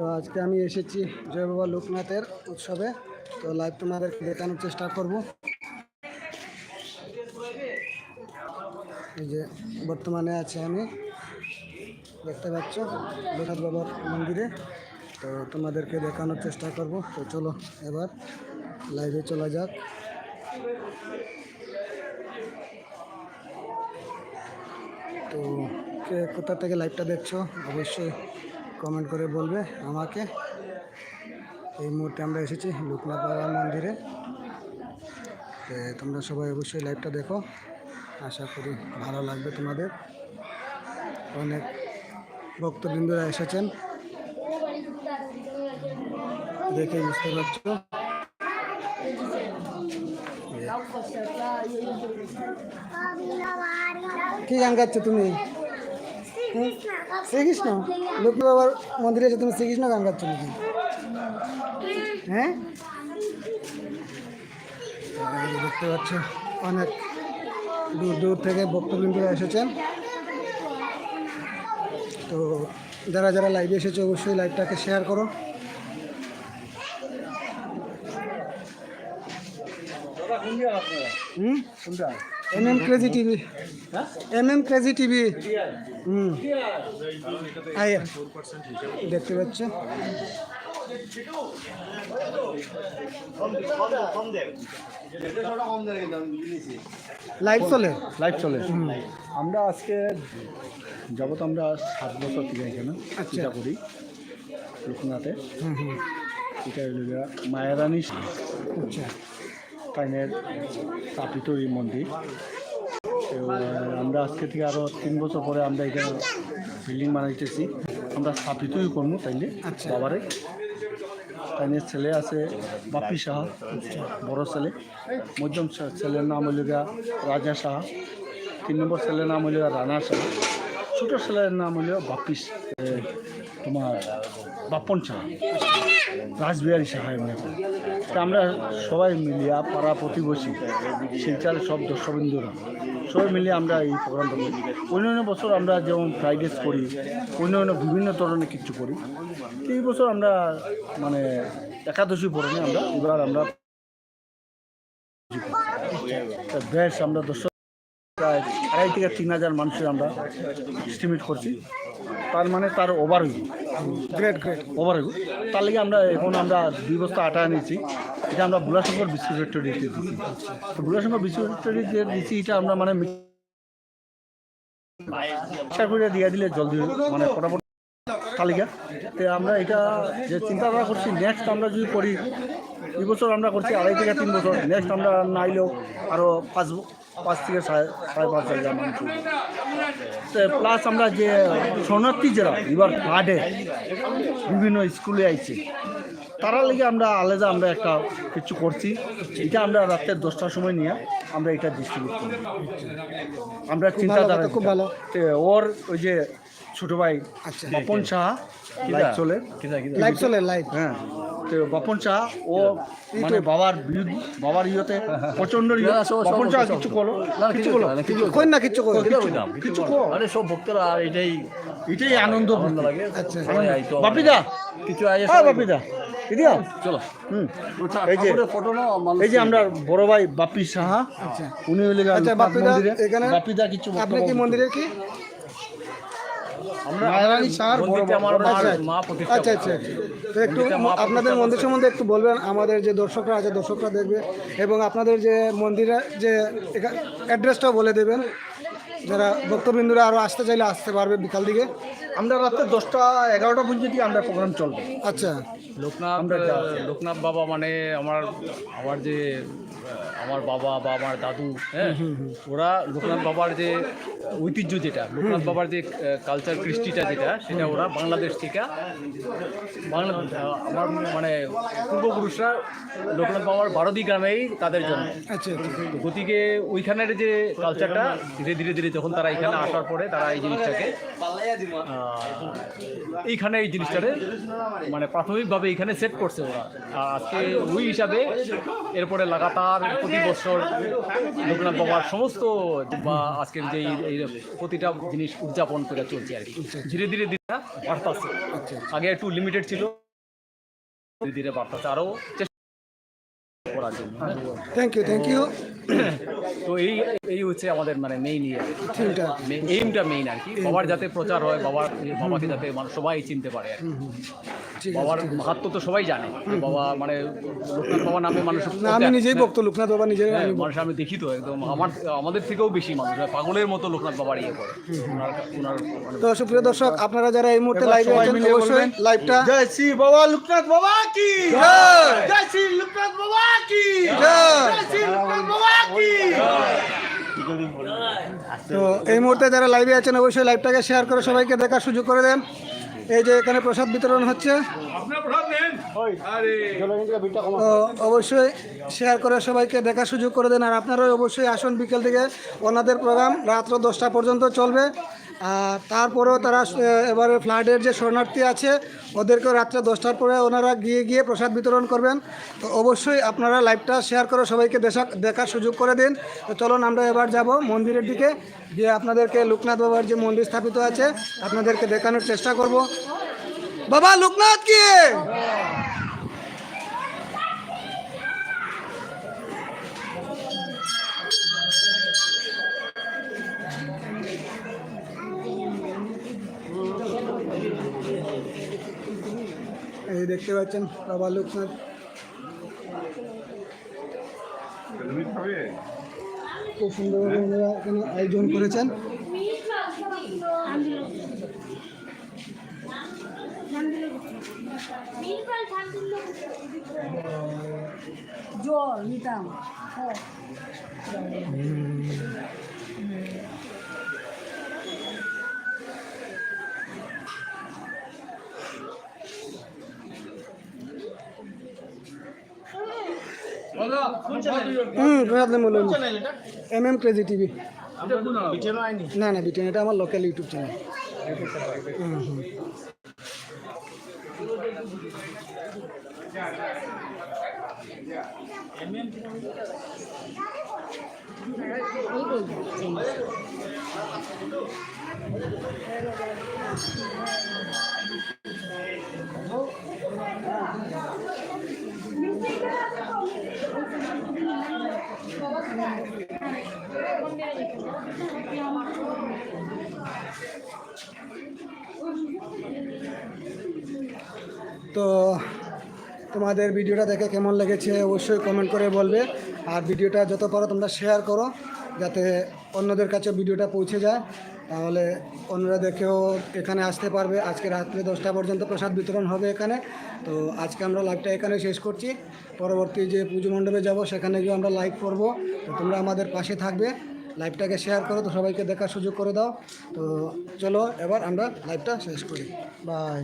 তো আজকে আমি এসেছি জয় বাবা লোকনাথের উৎসবে। তো লাইভ তোমাদেরকে দেখানোর চেষ্টা করব। এই যে বর্তমানে আছে আমি। দেখতে পাচ্ছ, লোকনাথ বাবার মন্দিরে। তো তোমাদেরকে দেখানোর চেষ্টা করব। তো চলো এবার লাইভে চলা যাক। তো কে কোথা থেকে লাইভটা দেখছ? অবশ্যই কমেন্ট করে বলবে আমাকে। এই মুহূর্তে আমরা এসেছি লোকনাথ বাবার মন্দিরে। তোমরা সবাই অবশ্যই লাইভটা দেখো। আশা করি ভালো লাগবে তোমাদের। অনেক ভক্তবৃন্দরা এসেছেন। দেখে বুঝতে পারছ। কি গান গাচ্ছ তুমি? শ্রীকৃষ্ণ? লক্ষ্মী বাবার মন্দিরে এসে তুমি শ্রীকৃষ্ণ গান গাচ্ছ নাকি? হ্যাঁ? দেখতে পাচ্ছ অনেক দূর দূর থেকে ভক্তবৃন্দরা এসেছেন। তো যারা যারা লাইভে এসেছে অবশ্যই লাইভটাকে শেয়ার করো। হুম? M M crazy TV M M crazy TV হুম দেখতে পাচ্ছ? লাইভ চলে? লাইভ চলে। আমরা আজকে যাবত আমরা সাত বছর থেকে এখানে। পূজা করি। লোকনাথে এটা গিয়া আচ্ছা। টাইনের স্থাপিত এই মন্দির আমরা আজকে থেকে আরও তিন বছর পরে আমরা এখানে বিল্ডিং বানাইতেছি। আমরা স্থাপিতই করব তাইলে আচ্ছা। বাবারে। তাইনের ছেলে আছে বাপি সাহা বড় ছেলে। মধ্যম ছেলের নাম হইল রাজা সাহা। তিন নম্বর ছেলের নাম হইল রানা সাহা। ছোটো ছেলের নাম হইল বাপিস তোমার বাপন সাহা রাসবিহারী সাহা করে। তা আমরা সবাই মিলিয়া পাড়া প্রতিবেশী শিলচার সব দর্শকবৃন্দরা, সবাই মিলিয়ে আমরা এই প্রোগ্রামটা করি। অন্যান্য বছর আমরা যেমন ফ্রাইড রাইস করি অন্যান্য বিভিন্ন ধরনের কিছু করি। এই বছর আমরা মানে একাদশী পড়ে আমরা, এবার আমরা বেশ আমরা দর্শক, প্রায় আড়াই থেকে তিন হাজার মানুষের আমরা এস্টিমেট করছি। তার মানে তার ওভার হইব গ্রেট গ্রেট ওভার হইব তার লাগে আমরা এখন আমরা দুই বস্তা আটা এনেছি। এটা আমরা বুলাশঙ্কর বিস্কুট ফ্যাক্টরি দিচ্ছি তো বুলাশঙ্কর বিস্কুট ফ্যাক্টরি যে দিচ্ছি এটা আমরা মানে করে দিয়ে দিলে জলদি মানে ফটাফট তালিকা তো আমরা এটা যে চিন্তাধারা করছি নেক্সট আমরা যদি করি এই বছর আমরা করছি আড়াই থেকে তিন বছর। নেক্সট আমরা না আইলেও আরও পাঁচ পাঁচ থেকে সাড়ে সাড়ে পাঁচ হাজার মানুষ প্লাস আমরা যে শরণার্থী যারা এবার কার্ডে বিভিন্ন স্কুলে আইছে তারা লেগে আমরা আলাদা আমরা একটা কিছু করছি। এটা আমরা রাতের দশটার সময় নিয়ে আমরা এটা ডিস্ট্রিবিউট করি আমরা চিন্তাধারা খুব ভালো। ওর ওই যে ছোট ভাই আচ্ছা। বাপন সাহা লাইভ চলে। লাইভ চলে লাইভ। হ্যাঁ। তো বাপন শাহ ও মানে বাবার বিরুদ্ধে বাবার ইয়েতে প্রচণ্ড ইয়ে। বাপন শাহ কিছু করো কিছু করো কই না কিচ্ছু কই? কিছু করো আরে সব ভক্তরা আর এটাই এটাই আনন্দ লাগে। আচ্ছা। বাপিদা? কিছু হ্যাঁ বাপিদা। চলো। হুম। এই যে ফটো নাও এই যে আমরা বড় ভাই বাপি সাহা। আচ্ছা। উনি আচ্ছা, লোকনাথ বাপিদা, মন্দিরে। এখানে বাপিদা কিছু আপনি কি মন্দিরের কি? আমরা মায়ারানী মা আচ্ছা, আচ্ছা আচ্ছা। তো একটু আপনাদের মন্দির সম্বন্ধে একটু বলবেন আমাদের যে দর্শকরা আছে দর্শকরা দেখবে এবং আপনাদের যে মন্দিরের যে অ্যাড্রেসটাও বলে দেবেন। যারা ভক্তবৃন্দুরা আরও আসতে চাইলে আসতে পারবে বিকাল দিকে। আমরা রাত্রে দশটা এগারোটা পর্যন্ত আমরা প্রোগ্রাম চলবে। আচ্ছা। লোকনাথ লোকনাথ বাবা মানে আমার আমার যে আমার বাবা বা আমার দাদু হ্যাঁ? ওরা লোকনাথ বাবার যে ঐতিহ্য যেটা লোকনাথ বাবার যে কালচার কৃষ্টিটা যেটা সেটা ওরা বাংলাদেশ থেকে বাংলা আমার মানে পূর্বপুরুষরা লোকনাথ বাবার বারোদি গ্রামেই তাদের জন্য আচ্ছা আচ্ছা। গতিকে ওইখানের যে কালচারটা ধীরে ধীরে ধীরে যখন তারা এখানে আসার পরে তারা এই জিনিসটাকে এইখানে এই জিনিসটারে মানে প্রাথমিকভাবে এখানে সেট করছে ওরা। আর আজকে ওই হিসাবে এরপরে লাগাতার প্রতি বছর লোকনাথ বাবার সমস্ত বা আজকের যে প্রতিটা জিনিস উদযাপন করে চলছে আর কি। ধীরে ধীরে দিনটা বাড়তাছে। আগে একটু লিমিটেড ছিল। ধীরে ধীরে বাড়তাছে। আরও চেষ্টা করার জন্য। থ্যাংক ইউ থ্যাংক ইউ তো এই এই হচ্ছে আমাদের মানে মেইন ইয়ে। এইমটা মেইন আর কি। বাবার যাতে প্রচার হয় বাবার বাবাকে যাতে মানুষ সবাই চিনতে পারে আর কি। বাবার মাহাত্ম তো সবাই জানে। বাবা মানে লোকনাথ বাবা নামে মানুষ আমি নিজেই ভক্ত লোকনাথ বাবা নিজেই হ্যাঁ, মানুষ আমি দেখি তো একদম। আমার আমাদের থেকেও বেশি মানুষ পাগলের মতো লোকনাথ বাবার ইয়ে করে। মানে তো সুপ্রিয় দর্শক আপনারা যারা এই মুহূর্তে লাইভে আছেন অবশ্যই। লাইভটা জয় শ্রী বাবা লোকনাথ বাবা কি? জয়। জয় শ্রী লোকনাথ বাবা কি? জয়। জয় শ্রী লোকনাথ বাবা কি? তো এই মুহূর্তে যারা লাইভে আছেন অবশ্যই লাইভটাকে শেয়ার করে সবাইকে দেখার সুযোগ করে দেন। এই যে এখানে প্রসাদ বিতরণ হচ্ছে। অবশ্যই শেয়ার করে সবাইকে দেখার সুযোগ করে দেন আর আপনারাও অবশ্যই আসুন বিকেল থেকে। ওনাদের প্রোগ্রাম রাত্র দশটা পর্যন্ত চলবে। তারপরেও তারা এবারে ফ্লাডের যে শরণার্থী আছে ওদেরকেও রাত্রে দশটার পরে ওনারা গিয়ে গিয়ে প্রসাদ বিতরণ করবেন। তো অবশ্যই আপনারা লাইভটা শেয়ার করে সবাইকে দেখা, দেখার সুযোগ করে দিন। তো চলুন আমরা এবার যাব মন্দিরের দিকে, গিয়ে আপনাদেরকে লোকনাথ বাবার যে মন্দির স্থাপিত আছে, আপনাদেরকে দেখানোর চেষ্টা করব। বাবা, লোকনাথ কি এই দেখতে পাচ্ছেন বাবা লোকনাথ খুব সুন্দরভাবে ওনারা এখানে আয়োজন করেছেন। জল নিতাম। হুম প্রসাদ বলুন। এম এম ক্রেজি টিভি না না বিটেন এটা আমার লোকাল ইউটিউব চ্যানেল হুম হুম। তো তোমাদের ভিডিওটা দেখে কেমন লেগেছে অবশ্যই কমেন্ট করে বলবে। আর ভিডিওটা যত পারো তোমরা শেয়ার করো, যাতে অন্যদের কাছে ভিডিওটা পৌঁছে যায়। তাহলে অন্যরা দেখেও এখানে আসতে পারবে। আজকে রাত্রে দশটা পর্যন্ত প্রসাদ বিতরণ হবে এখানে। তো আজকে আমরা লাইভটা এখানে শেষ করছি। পরবর্তী যে পুজো মণ্ডপে যাব, সেখানে গিয়ে আমরা লাইভ করব। তো তোমরা আমাদের পাশে থাকবে। লাইভটাকে শেয়ার করো, তো সবাইকে দেখার সুযোগ করে দাও। তো চলো, এবার আমরা লাইভটা শেষ করি। বাই